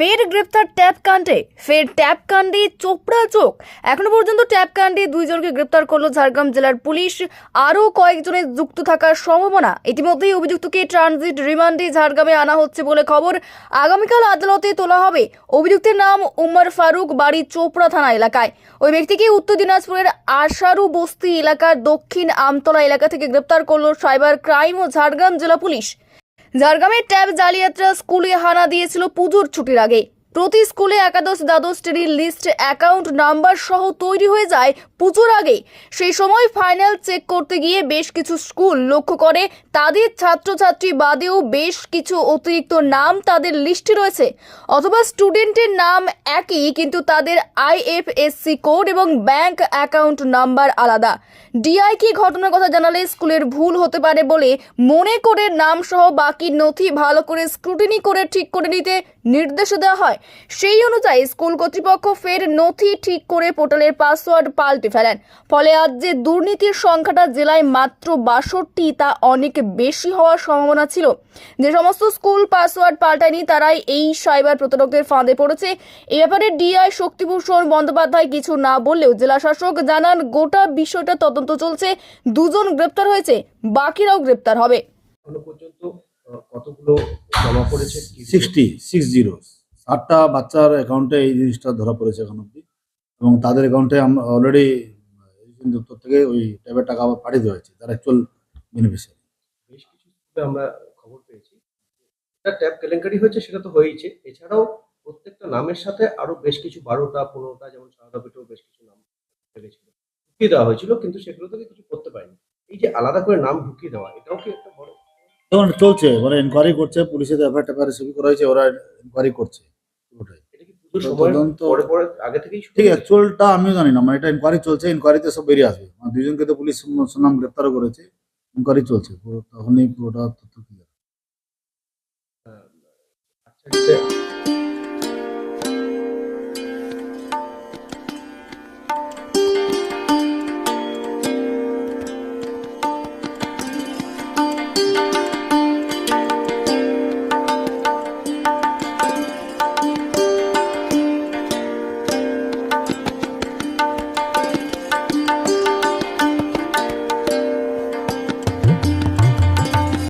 ফের গ্রেপ্তার ট্যাপ কাণ্ডে, ফের ট্যাপ কাণ্ডে চোপড়া চোখ। এখনও পর্যন্ত ট্যাপ কাণ্ডে দুইজনকে গ্রেপ্তার করল ঝাড়গ্রাম জেলার পুলিশ। আরও কয়েকজনের যুক্ত থাকার সম্ভাবনা। ইতিমধ্যেই অভিযুক্তকে ট্রানজিট রিমান্ডে ঝাড়গ্রামে আনা হচ্ছে বলে খবর। আগামীকাল আদালতে তোলা হবে। অভিযুক্তের নাম উমর ফারুক, বাড়ি চোপড়া থানা এলাকায়। ওই ব্যক্তিকে উত্তর দিনাজপুরের আশারু বস্তি এলাকার দক্ষিণ আমতলা এলাকা থেকে গ্রেপ্তার করল সাইবার ক্রাইম ও ঝাড়গ্রাম জেলা পুলিশ। ঝাড়গ্রামের ট্যাব জালিয়াতরা স্কুলে হানা দিয়েছিল পুজোর ছুটির আগে। প্রতি স্কুলে একাদশ দ্বাদশ শ্রেণির লিস্ট অ্যাকাউন্ট নাম্বার সহ তৈরি হয়ে যায় পুজোর আগে সেই সময় ফাইনাল চেক করতে গিয়ে বেশ কিছু স্কুল লক্ষ্য করে। তাদের ছাত্রছাত্রী বাদেও বেশ কিছু অতিরিক্ত নাম তাদের লিস্টে রয়েছে। অথবা স্টুডেন্টের নাম একই, কিন্তু তাদের আইএফএসসি কোড এবং ব্যাংক অ্যাকাউন্ট নাম্বার আলাদা। ডিআইকে ঘটনার কথা জানালে স্কুলের ভুল হতে পারে বলে মনে করে নাম সহ বাকি নথি ভালো করে স্ক্রুটিনি করে ঠিক করে নিতে নির্দেশ দেওয়া হয়। সেই অনুযায়ী স্কুল কর্তৃপক্ষ ফের নথি ঠিক করে পোর্টালের পাসওয়ার্ড পাল্টে ফেলেন। ফলে আজ যে দুর্নীতির সংখ্যাটা জেলায় মাত্র বাষট্টি তা অনেক বেশি হওয়ার সম্ভাবনা ছিল। যে সমস্ত স্কুল পাসওয়ার্ড পাল্টায়নি তারাই এই সাইবার প্রতারকদের ফাঁদে পড়েছে। এ ব্যাপারে ডিআই শক্তিভূষণ বন্দ্যোপাধ্যায় কিছু না বললেও জেলা শাসক জানান গোটা বিষয়টা তদন্ত চলছে দুজন গ্রেপ্তার হয়েছে বাকিরাও গ্রেপ্তার হবে। পর্যন্ত কতগুলো জমা পড়েছে? Sixty six zero. ষাটটা বাচ্চার অ্যাকাউন্টে এই জিনিসটা ধরা পড়েছে এখন অব্দি। এবং তাদের অ্যাকাউন্টে আমরা অলরেডি দপ্তর থেকে ওই ট্যাবের টাকা আবার পাঠিয়ে দেওয়া হয়েছে তার অ্যাকচুয়াল বেনিফিশিয়ারি বেশ কিছু আমরা খবর পেয়েছি। একটা ট্যাব কেলেঙ্কারি হয়েছে সেটা তো হয়েইছে। এছাড়াও প্রত্যেকটা নামের সাথে আরও বেশ কিছু বারোটা পনেরোটা যেমন সারদাপেটেও বেশ কিছু নাম লেগেছিল। ঢুকিয়ে দেওয়া হয়েছিল কিন্তু সেগুলো থেকে কিছু করতে পারেনি। এই যে আলাদা করে নাম ঢুকিয়ে দেওয়া এটাও কি একটা বড় চলছে মানে ইনকোয়ারি করছে পুলিশের এফআইআর ট্যাফআইআর ছবি করা হয়েছে ওরা ইনকোয়ারি করছে পুরোটাই এটা কি পুজোর সময় তদন্ত- আগে থেকেই ঠিক অ্যাকচুয়ালটা আমিও জানি না মানে এটা ইনকোয়ারি চলছে ইনকোয়ারিতে সব বেরিয়ে আসবে। মানে দুজনকে তো পুলিশ নাম গ্রেপ্তারও করেছে ইনকোয়ারি চলছে তখনই পুরোটা তথ্য clear। আচ্ছা।